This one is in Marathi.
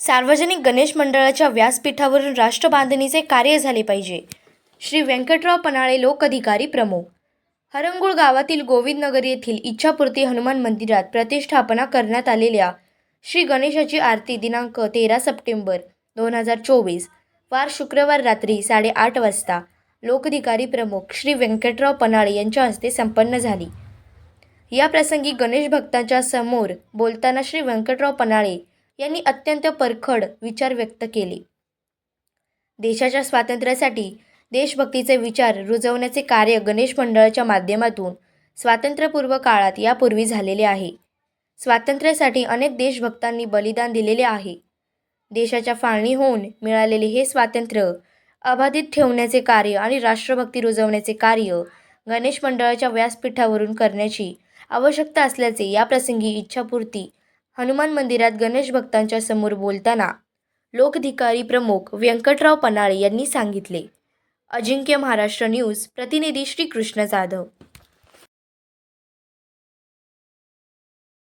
सार्वजनिक गणेश मंडळाच्या व्यासपीठावरून राष्ट्रबांधणीचे कार्य झाले पाहिजे. श्री व्यंकटराव पनाळे लोकअधिकारी प्रमुख. हरंगुळ गावातील गोविंदनगर येथील इच्छापूर्ती हनुमान मंदिरात प्रतिष्ठापना करण्यात आलेल्या श्री गणेशाची आरती दिनांक तेरा सप्टेंबर दोन हजार चोवीस वार शुक्रवार रात्री साडेआठ वाजता लोकधिकारी प्रमुख श्री व्यंकटराव पनाळे यांच्या हस्ते संपन्न झाली. या प्रसंगी गणेश भक्तांच्या समोर बोलताना श्री व्यंकटराव पनाळे यांनी अत्यंत परखड विचार व्यक्त केले. देशाच्या स्वातंत्र्यासाठी देशभक्तीचे विचार रुजवण्याचे कार्य गणेश मंडळाच्या माध्यमातून स्वातंत्र्यपूर्व काळात यापूर्वी झालेले आहे. स्वातंत्र्यासाठी अनेक देशभक्तांनी बलिदान दिलेले आहे. देशाच्या फाळणी होऊन मिळालेले हे स्वातंत्र्य अबाधित ठेवण्याचे कार्य आणि राष्ट्रभक्ती रुजवण्याचे कार्य गणेश मंडळाच्या व्यासपीठावरून करण्याची आवश्यकता असल्याचे याप्रसंगी इच्छापूर्ती हनुमान मंदिरात गणेश भक्तांच्या समोर बोलताना लोकधिकारी प्रमुख व्यंकटराव पनाळे यांनी सांगितले. अजिंक्य महाराष्ट्र न्यूज प्रतिनिधी श्रीकृष्ण जाधव.